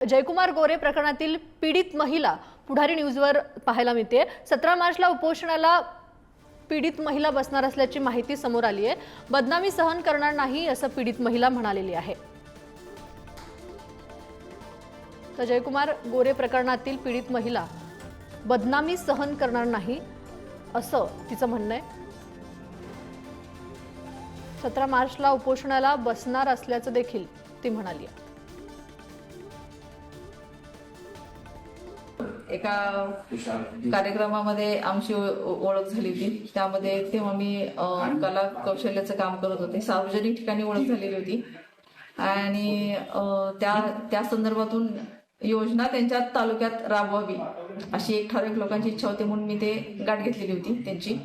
जयकुमार गोरे प्रकरणातील पीडित महिला पुढारी न्यूजवर पाहायला मिळते. सतरा मार्चला उपोषणाला पीडित महिला बसणार असल्याची माहिती समोर आली आहे. बदनामी सहन करणार नाही असं पीडित महिला म्हणालेली आहे. तर जयकुमार गोरे प्रकरणातील पीडित महिला बदनामी सहन करणार नाही असं तिचं म्हणणं आहे. सतरा मार्चला उपोषणाला बसणार असल्याचं देखील ती म्हणाली आहे. एका कार्यक्रमामध्ये आमची ओळख झाली होती. त्यामध्ये तेव्हा मी कला कौशल्याचं काम करत होते. सार्वजनिक ठिकाणी ओळख झालेली होती. आणि त्या त्या संदर्भातून योजना त्यांच्या तालुक्यात राबवावी अशी एक ठराविक लोकांची इच्छा होती म्हणून मी ते गाठ घेतलेली होती त्यांची.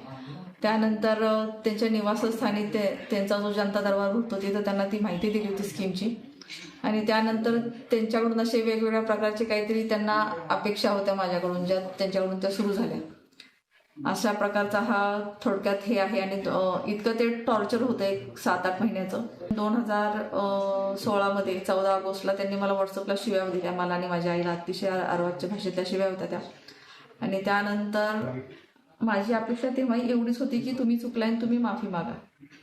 त्यानंतर त्यांच्या निवासस्थानी ते त्यांचा जो जनता दरबार भरतो तिथं त्यांना ती माहिती दिली होती स्कीमची. आणि त्यानंतर त्यांच्याकडून असे वेगवेगळ्या प्रकारचे काहीतरी त्यांना अपेक्षा होत्या माझ्याकडून ज्या त्यांच्याकडून त्या सुरू झाल्या. अशा प्रकारचा हा थोडक्यात हे आहे आणि इतकं ते टॉर्चर होतं एक सात आठ महिन्याचं. दोन हजार सोळामध्ये चौदा ऑगस्टला त्यांनी मला व्हॉट्सअपला शिव्या दिल्या मला आणि माझ्या आईला अतिशय अर्वाच्य भाषेत त्या शिव्या होत्या त्या. आणि त्यानंतर माझी अपेक्षा तेव्हा एवढीच होती की तुम्ही चुकलाय आणि तुम्ही माफी मागा.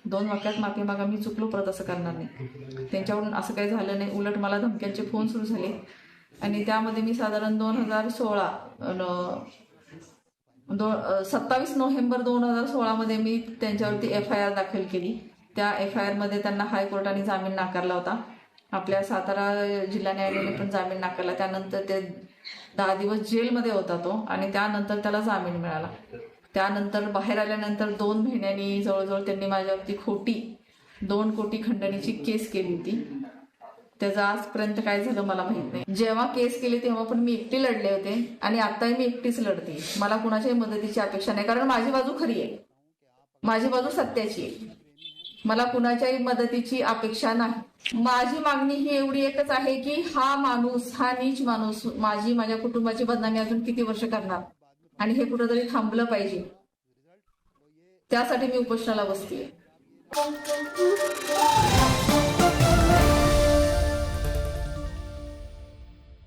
दोन वाक्यात माफी मागा मी चुकलो परत असं करणार नाही. त्यांच्याकडून असं काही झालं नाही. उलट मला धमक्यांचे फोन सुरू झाले. आणि त्यामध्ये मी साधारण दोन हजार सोळा दो सत्तावीस नोव्हेंबर दोन हजार सोळामध्ये मी त्यांच्यावरती एफ आय आर दाखल केली. त्या एफ आय आरमध्ये त्यांना हायकोर्टाने जामीन नाकारला होता. आपल्या सातारा जिल्हा न्यायालयाने पण जामीन नाकारला. त्यानंतर ते दहा दिवस जेलमध्ये होता तो आणि त्यानंतर त्याला जामीन मिळाला. त्यानंतर बाहेर आल्यानंतर दोन महिन्यांनी जवळजवळ त्यांनी माझ्यावरती खोटी दोन कोटी खंडणीची केस केली होती. त्याचं आजपर्यंत काय झालं मला माहीत नाही. जेव्हा केस केली तेव्हा पण मी एकटी लढले होते आणि आताही मी एकटीच लढते. मला कुणाच्याही मदतीची अपेक्षा नाही कारण माझी बाजू खरी आहे. माझी बाजू सत्याची आहे. मला कुणाच्याही मदतीची अपेक्षा नाही. माझी मागणी ही एवढी एकच आहे की हा माणूस हा नीच माणूस माझी माझ्या कुटुंबाची बदनामी अजून किती वर्ष करणार? आणि हे कुठंतरी थांबलं पाहिजे. त्यासाठी मी उपोषणाला बसतीये.